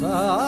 சாய்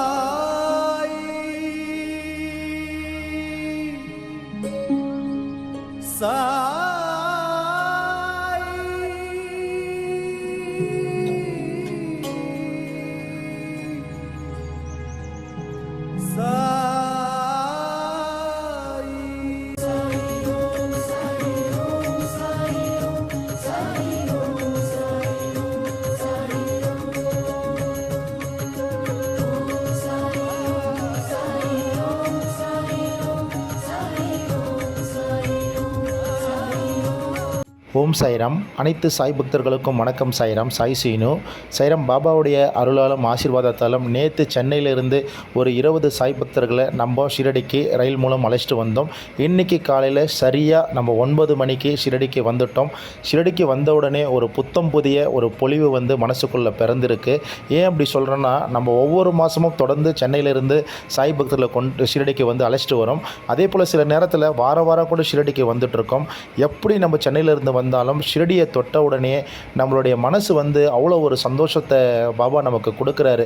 ஓம் சாய்ராம். அனைத்து சாய் பக்தர்களுக்கும் வணக்கம் சாய்ராம். சாய் சீனு. சைராம் பாபாவுடைய அருளாலும் ஆசீர்வாதத்தாலும் நேற்று சென்னையிலிருந்து ஒரு இருபது சாய் பக்தர்களை நம்ம ஷிரடிக்கு ரயில் மூலம் அழைச்சிட்டு வந்தோம். இன்றைக்கி காலையில் சரியாக நம்ம ஒன்பது மணிக்கு ஷிரடிக்கு வந்துட்டோம். ஷிரடிக்கு வந்த உடனே ஒரு புத்தம் புதிய ஒரு பொலிவு வந்து மனசுக்குள்ளே பிறந்திருக்கு. ஏன் அப்படி சொல்கிறேன்னா நம்ம ஒவ்வொரு மாதமும் தொடர்ந்து சென்னையிலிருந்து சாய் பக்தர்களை கொண்டு ஷிரடிக்கு வந்து அழைச்சிட்டு வரோம். அதே போல் சில நேரத்தில் வார வாரம் கூட ஷிரடிக்கு வந்துட்டுருக்கோம் எப்படி நம்ம சென்னையிலேருந்து இருந்தாலும் ஷிரடியை தொட்ட உடனே நம்மளுடைய மனசு வந்து அவ்வளோ ஒரு சந்தோஷத்தை பாபா நமக்கு கொடுக்குறாரு.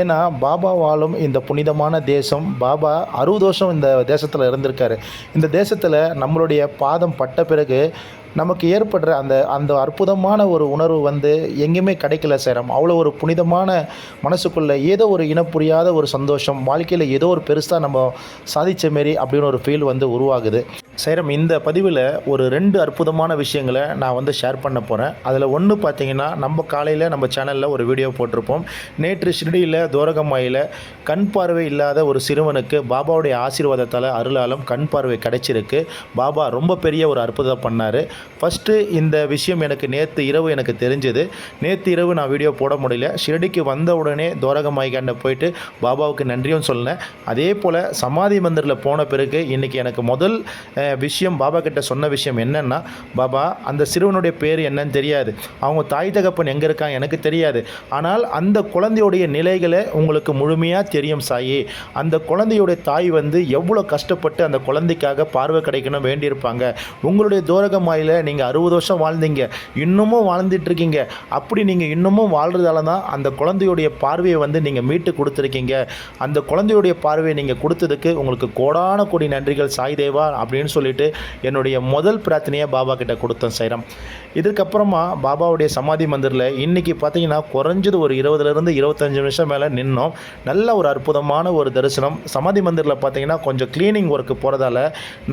ஏன்னா பாபா வாழும் இந்த புனிதமான தேசம் பாபா அறுபது வருஷம் இந்த தேசத்தில் இருந்திருக்காரு. இந்த தேசத்தில் நம்மளுடைய பாதம் பட்ட பிறகு நமக்கு ஏற்படுற அந்த அந்த அற்புதமான ஒரு உணர்வு வந்து எங்கேயுமே கிடைக்கல சேரம் அவ்வளோ ஒரு புனிதமான மனசுக்குள்ளே ஏதோ ஒரு இனம் புரியாத ஒரு சந்தோஷம் வாழ்க்கையில் ஏதோ ஒரு பெருசாக நம்ம சாதித்த மாரி அப்படின்னு ஒரு ஃபீல் வந்து உருவாகுது. சேரம் இந்த பதிவில் ஒரு ரெண்டு அற்புதமான விஷயங்களை நான் வந்து ஷேர் பண்ண போகிறேன் அதில் ஒன்று பார்த்தீங்கன்னா நம்ம காலையில் நம்ம சேனலில் ஒரு வீடியோ போட்டிருப்போம். நேற்று ஷிரடியில் தோரகமாயில் கண் பார்வை இல்லாத ஒரு சிறுவனுக்கு பாபாவுடைய ஆசீர்வாதத்தால் அருளாலும் கண் பார்வை கிடைச்சிருக்கு. பாபா ரொம்ப பெரிய ஒரு அற்புதம் பண்ணார். ஃபஸ்ட்டு இந்த விஷயம் எனக்கு நேற்று இரவு எனக்கு தெரிஞ்சது. நேற்று இரவு நான் வீடியோ போட முடியல. ஷிரடிக்கு வந்த உடனே தோரகமாய்காண்ட போயிட்டு பாபாவுக்கு நன்றியும் சொன்னேன் அதே போல் சமாதி மந்திரில் போன பிறகு இன்றைக்கி எனக்கு முதல் விஷயம் பாபா கிட்ட சொன்ன விஷயம் என்னென்னா பாபா அந்த சிறுவனுடைய பேர் என்னன்னு தெரியாது. அவங்க தாய் தகப்பன் எங்கே இருக்காங்க எனக்கு தெரியாது. ஆனால் அந்த குழந்தையுடைய நிலைகளை உங்களுக்கு முழுமையாக தெரியும் சாயி. அந்த குழந்தையுடைய தாய் வந்து எவ்வளோ கஷ்டப்பட்டு அந்த குழந்தைக்காக பார்வை கிடைக்கணும் வேண்டியிருப்பாங்க. உங்களுடைய தூரகமாயில் நீங்கள் அறுபது வருஷம் வாழ்ந்தீங்க. இன்னமும் வாழ்ந்துட்டு இருக்கீங்க அப்படி நீங்கள் இன்னமும் வாழ்றதால தான் அந்த குழந்தையுடைய பார்வையை வந்து நீங்கள் மீட்டு கொடுத்துருக்கீங்க. அந்த குழந்தையுடைய பார்வையை நீங்கள் கொடுத்ததுக்கு உங்களுக்கு கோடான கோடி நன்றிகள் சாய் தேவா அப்படின்னு சொல்லிட்டு என்னுடைய முதல் பிரார்த்தனையை பாபா கிட்ட கொடுத்தேன் சைரம். இதுக்கப்புறமா பாபாவுடைய சமாதி மந்திரில் இன்றைக்கி பார்த்தீங்கன்னா குறைஞ்சது ஒரு இருபதுலேருந்து இருபத்தஞ்சு நிமிஷம் மேலே நின்னோம். நல்ல ஒரு அற்புதமான ஒரு தரிசனம். சமாதி மந்திரில் பார்த்தீங்கன்னா கொஞ்சம் க்ளீனிங் ஒர்க்கு போகிறதால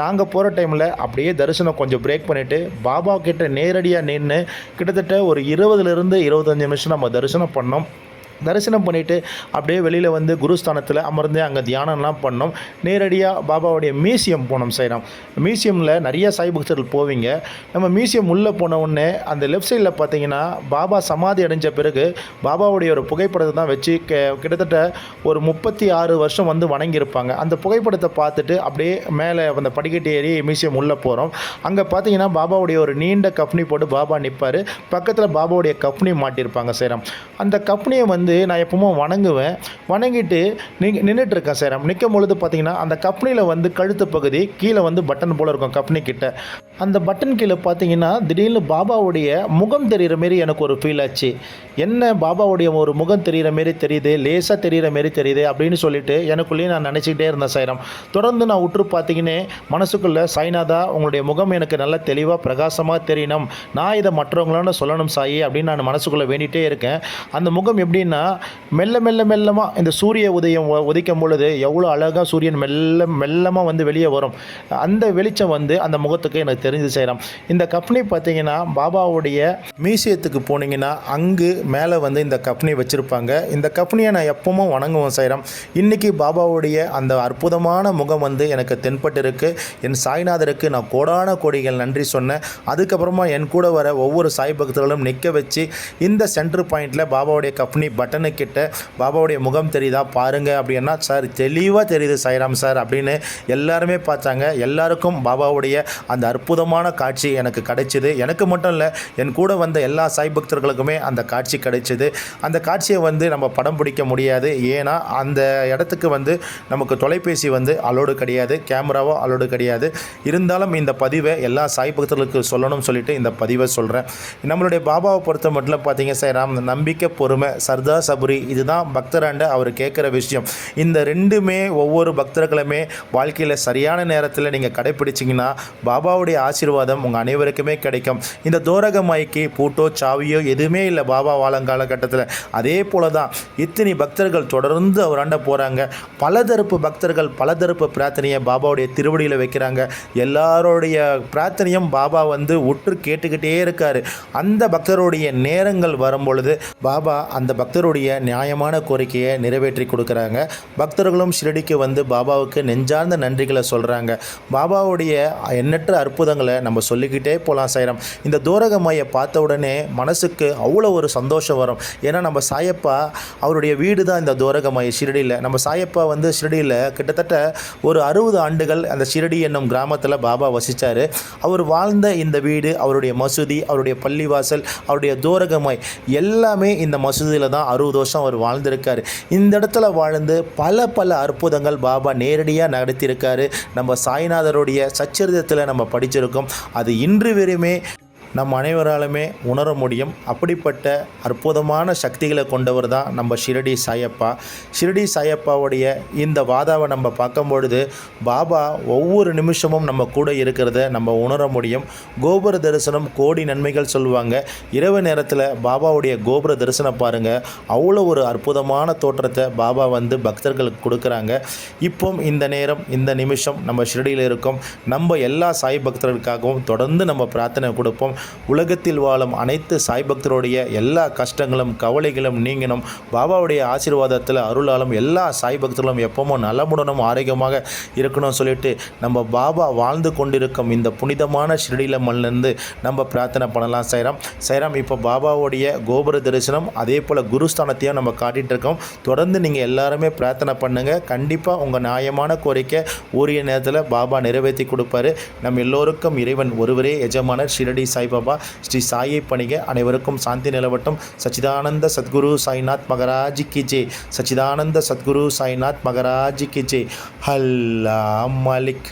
நாங்கள் போகிற டைமில் அப்படியே தரிசனம் கொஞ்சம் பிரேக் பண்ணிவிட்டு பாபா கிட்ட நேரடியாக நின்று கிட்டத்தட்ட ஒரு இருபதுலேருந்து இருபத்தஞ்சு நிமிஷம் நம்ம தரிசனம் பண்ணோம். தரிசனம் பண்ணிவிட்டு அப்படியே வெளியில் வந்து குருஸ்தானத்தில் அமர்ந்து அங்கே தியானம்லாம் பண்ணோம். நேரடியாக பாபாவுடைய மியூசியம் போனோம் செய்கிறோம் மியூசியமில் நிறைய சாய் பக்தர்கள் போவீங்க. நம்ம மியூசியம் உள்ளே போன உடனே அந்த லெஃப்ட் சைடில் பார்த்தீங்கன்னா பாபா சமாதி அடைஞ்ச பிறகு பாபாவுடைய ஒரு புகைப்படத்தை தான் வச்சு கிட்டத்தட்ட ஒரு முப்பத்தி ஆறு வருஷம் வந்து வணங்கியிருப்பாங்க. அந்த புகைப்படத்தை பார்த்துட்டு அப்படியே மேலே அந்த படிக்கட்டு ஏறி மியூசியம் உள்ளே போகிறோம் அங்கே பார்த்தீங்கன்னா பாபாவுடைய ஒரு நீண்ட கப்னி போட்டு பாபா நிற்பார் பக்கத்தில் பாபாவுடைய கப்னி மாட்டியிருப்பாங்க சேரம். அந்த கப்னியை வந்து நான் எப்பவும் வணங்குவேன். வணங்கிட்டு நீங்கள் நின்றுட்டு இருக்கேன் சேரம் நிற்கும் பொழுது பார்த்தீங்கன்னா அந்த கப்னியில் வந்து கழுத்து பகுதி கீழே வந்து பட்டன் போல் இருக்கும் கப்னி கிட்ட. அந்த பட்டன் கீழே பார்த்தீங்கன்னா திடீர்னு பாபாவுடைய முகம் தெரிகிற மாரி எனக்கு ஒரு ஃபீல் ஆச்சு. என்ன பாபாவுடைய ஒரு முகம் தெரிகிற மாரி தெரியுது லேசாக தெரிகிற மாரி தெரியுது அப்படின்னு சொல்லிட்டு எனக்குள்ளேயே நான் நினச்சிக்கிட்டே இருந்தேன் சைரம் தொடர்ந்து நான் உற்று பார்த்தீங்கன்னே மனசுக்குள்ளே சாய்நாதா உங்களுடைய முகம் எனக்கு நல்ல தெளிவாக பிரகாசமாக தெரியணும். நான் இதை மற்றவங்களான சொல்லணும் சாயி அப்படின்னு நான் மனசுக்குள்ளே வேண்டிகிட்டே இருக்கேன். அந்த முகம் எப்படின்னா மெல்ல மெல்ல மெல்லமாக இந்த சூரிய உதயம் உதிக்கும் பொழுது எவ்வளோ அழகாக சூரியன் மெல்ல மெல்லமாக வந்து வெளியே வரும். அந்த வெளிச்சம் வந்து அந்த முகத்துக்கு எனக்கு தெரிஞ்சு செய்கிறோம் இந்த கப்னி பார்த்தீங்கன்னா பாபாவுடைய மியூசியத்துக்கு போனீங்கன்னா அங்கு மேலே வந்து இந்த கப்னி வச்சுருப்பாங்க. இந்த கப்னியை நான் எப்பவும் வணங்குவோம் செய்கிறோம் இன்றைக்கி பாபாவுடைய அந்த அற்புதமான முகம் வந்து எனக்கு தென்பட்டுருக்கு. என் சாய்நாதருக்கு நான் கோடான கோடிகள் நன்றி சொன்னேன். அதுக்கப்புறமா என் கூட வர ஒவ்வொரு சாய் பக்தர்களும் நிற்க வச்சு இந்த சென்டர் பாயிண்டில் பாபாவுடைய கப்னி பட்டனுக்கிட்ட பாபாவுடைய முகம் தெரியுதா? பாருங்க அப்படின்னா சார் தெளிவாக தெரியுது சாய்ராம் சார் அப்படின்னு எல்லாருமே பார்த்தாங்க. எல்லாருக்கும் பாபாவுடைய அந்த அற்புதமான காட்சி எனக்கு கிடைச்சிது. எனக்கு மட்டும் இல்லை என் கூட வந்த எல்லா சாய் பக்தர்களுக்குமே அந்த காட்சி கிடைச்சிது. அந்த காட்சியை வந்து நம்ம படம் பிடிக்க முடியாது. ஏன்னா அந்த இடத்துக்கு வந்து நமக்கு தொலைபேசி வந்து அலோடு கிடையாது. கேமராவோ அலோடு கிடையாது. இருந்தாலும் இந்த பதிவை எல்லா சாய் பக்தர்களுக்கு சொல்லணும்னு சொல்லிட்டு இந்த பதிவை சொல்கிறேன் நம்மளுடைய பாபாவை பொறுத்த மட்டும் பார்த்தீங்க சார் ராம் நம்பிக்கை பொறுமை சர்தார் இருக்குதா சபரி இதுதான் பக்தராண்ட அவர் கேட்குற விஷயம். இந்த ரெண்டுமே ஒவ்வொரு பக்தர்களுமே வாழ்க்கையில் சரியான நேரத்தில் நீங்கள் கடைப்பிடிச்சிங்கன்னா பாபாவுடைய ஆசீர்வாதம் உங்கள் அனைவருக்குமே கிடைக்கும். இந்த தோரகமாய்க்கு பூட்டோ சாவியோ எதுவுமே இல்லை பாபா வாழங்காலகட்டத்தில் அதே போல தான் இத்தனை பக்தர்கள் தொடர்ந்து அவராண்ட போகிறாங்க பலதரப்பு பக்தர்கள் பலதரப்பு பிரார்த்தனையை பாபாவுடைய திருவடியில் வைக்கிறாங்க. எல்லாருடைய பிரார்த்தனையும் பாபா வந்து உற்று கேட்டுக்கிட்டே இருக்காரு. அந்த பக்தருடைய நேரங்கள் வரும் பொழுது பாபா அந்த பக்தர் பக்தருடைய நியாயமான கோரிக்கையை நிறைவேற்றி கொடுக்குறாங்க. பக்தர்களும் ஷிரடிக்கு வந்து பாபாவுக்கு நெஞ்சார்ந்த நன்றிகளை சொல்கிறாங்க பாபாவுடைய எண்ணற்ற அற்புதங்களை நம்ம சொல்லிக்கிட்டே போகலாம் சைரம் இந்த தூரகமையை பார்த்த உடனே மனசுக்கு அவ்வளோ ஒரு சந்தோஷம் வரும். ஏன்னா நம்ம சாயப்பா அவருடைய வீடு தான் இந்த தூரகமாய் ஷிரடியில். நம்ம சாயப்பா வந்து ஷிரடியில் கிட்டத்தட்ட ஒரு அறுபது ஆண்டுகள் அந்த ஷிரடி என்னும் கிராமத்தில் பாபா வசித்தார் அவர் வாழ்ந்த இந்த வீடு அவருடைய மசூதி அவருடைய பள்ளிவாசல் அவருடைய தூரகமாய் எல்லாமே இந்த மசூதியில் தான் அறுபது வருஷம் அவர் வாழ்ந்திருக்கார். இந்த இடத்துல வாழ்ந்து பல பல அற்புதங்கள் பாபா நேரடியாக நடத்தியிருக்காரு. நம்ம சாய்நாதருடைய சச்சரிதத்தில் நம்ம படிச்சிருக்கோம். அது இன்று வரையுமே நம் அனைவராலுமே உணர முடியும். அப்படிப்பட்ட அற்புதமான சக்திகளை கொண்டவர் தான் நம்ம ஷிரடி சாயப்பா. ஷிரடி சாயப்பாவுடைய இந்த வாதாவை நம்ம பார்க்கும் பொழுது பாபா ஒவ்வொரு நிமிஷமும் நம்ம கூட இருக்கிறத நம்ம உணர முடியும். கோபுர தரிசனம் கோடி நன்மைகள் சொல்லுவாங்க. இரவு நேரத்தில் பாபாவுடைய கோபுர தரிசனம் பாருங்கள் அவ்வளோ ஒரு அற்புதமான தோற்றத்தை பாபா வந்து பக்தர்களுக்கு கொடுக்குறாங்க. இப்போ இந்த நேரம் இந்த நிமிஷம் நம்ம ஷிரடியில் இருக்கோம். நம்ம எல்லா சாய் பக்தர்களுக்காகவும் தொடர்ந்து நம்ம பிரார்த்தனை கொடுப்போம். உலகத்தில் வாழும் அனைத்து சாய் பக்தருடைய எல்லா கஷ்டங்களும் கவலைகளும் நீங்கணும் பாபாவுடைய ஆசீர்வாதத்தில் அருளாலும் எல்லா சாய் பக்தர்களும் எப்பவும் நலமுடனும் ஆரோக்கியமாக இருக்கணும்னு சொல்லிட்டு நம்ம பாபா வாழ்ந்து கொண்டிருக்கும் இந்த புனிதமான ஷிரடியில் மண்ணிலிருந்து நம்ம பிரார்த்தனை பண்ணலாம் சைராம். சைராம் இப்போ பாபாவுடைய கோபுர தரிசனம் அதே போல் குருஸ்தானத்தையும் நம்ம காட்டிகிட்டு இருக்கோம். தொடர்ந்து நீங்கள் எல்லாருமே பிரார்த்தனை பண்ணுங்கள் கண்டிப்பாக உங்கள் நியாயமான கோரிக்கை உரிய நேரத்தில் பாபா நிறைவேற்றி கொடுப்பாரு. நம் எல்லோருக்கும் இறைவன் ஒருவரே எஜமானர் ஷிரடி சாய் சாய்பாபா ஸ்ரீ சாயை பணிக அனைவருக்கும் சாந்தி நிலவட்டும். சச்சிதானந்த சத்குரு சாய்நாத் மகராஜி கி ஜே. சச்சிதானந்த சத்குரு சாய்நாத் மகராஜி கி ஜே. ஹல்லா மலிக்.